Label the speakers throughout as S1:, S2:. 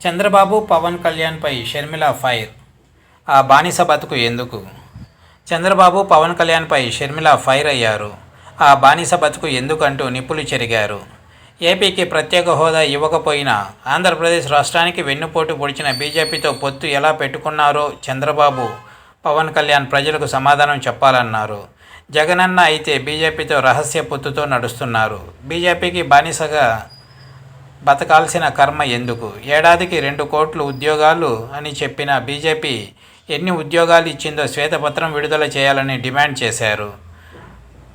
S1: చంద్రబాబు పవన్ కళ్యాణ్పై షర్మిల ఫైర్. ఆ బానిస బతుకు ఎందుకు? చంద్రబాబు పవన్ కళ్యాణ్పై షర్మిల ఫైర్ అయ్యారు. ఆ బానిస బతుకు ఎందుకంటూ నిప్పులు చెరిగారు. ఏపీకి ప్రత్యేక హోదా ఇవ్వకపోయినా ఆంధ్రప్రదేశ్ రాష్ట్రానికి వెన్నుపోటు పొడిచిన బీజేపీతో పొత్తు ఎలా పెట్టుకున్నారో చంద్రబాబు పవన్ కళ్యాణ్ ప్రజలకు సమాధానం చెప్పాలన్నారు. జగనన్న అయితే బీజేపీతో రహస్య పొత్తుతో నడుస్తున్నారు. బీజేపీకి బానిసగా బతకాల్సిన కర్మ ఎందుకు? ఏడాదికి రెండు కోట్లు ఉద్యోగాలు అని చెప్పిన బీజేపీ ఎన్ని ఉద్యోగాలు ఇచ్చిందో శ్వేతపత్రం విడుదల చేయాలని డిమాండ్ చేశారు.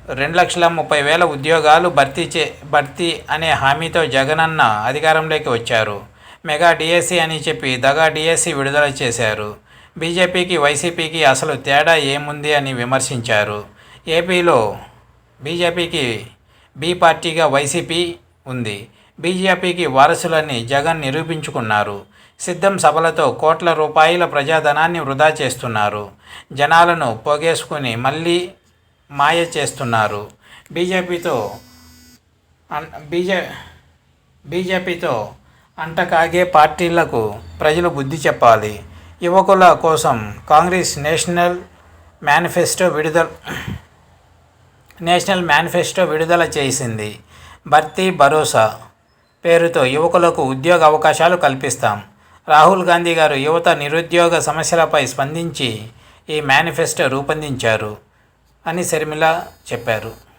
S1: రెండు లక్షల ముప్పై వేల ఉద్యోగాలు భర్తీ చే భర్తీ అనే హామీతో జగనన్న అధికారంలోకి వచ్చారు. మెగా డిఎస్సి అని చెప్పి దగా డిఎస్సి విడుదల చేశారు. బీజేపీకి వైసీపీకి అసలు తేడా ఏముంది అని విమర్శించారు. ఏపీలో బీజేపీకి బీ పార్టీగా వైసీపీ ఉంది. బీజేపీకి వారసులని జగన్ నిరూపించుకున్నారు. సిద్ధం సభలతో కోట్ల రూపాయల ప్రజాధనాన్ని వృధా చేస్తున్నారు. జనాలను పోగేసుకుని మళ్ళీ మాయ చేస్తున్నారు. బీజేపీతో అన్- బీజే బీజేపీతో అంటకాగే పార్టీలకు ప్రజలు బుద్ధి చెప్పాలి. యువకుల కోసం కాంగ్రెస్ నేషనల్ మేనిఫెస్టో విడుదల నేషనల్ మేనిఫెస్టో విడుదల చేసింది. భర్తీ భరోసా పేరుతో యువకులకు ఉద్యోగ అవకాశాలు కల్పిస్తాం. రాహుల్ గాంధీ గారు యువత నిరుద్యోగ సమస్యలపై స్పందించి ఈ మేనిఫెస్టో రూపొందించారు అని శర్మిల చెప్పారు.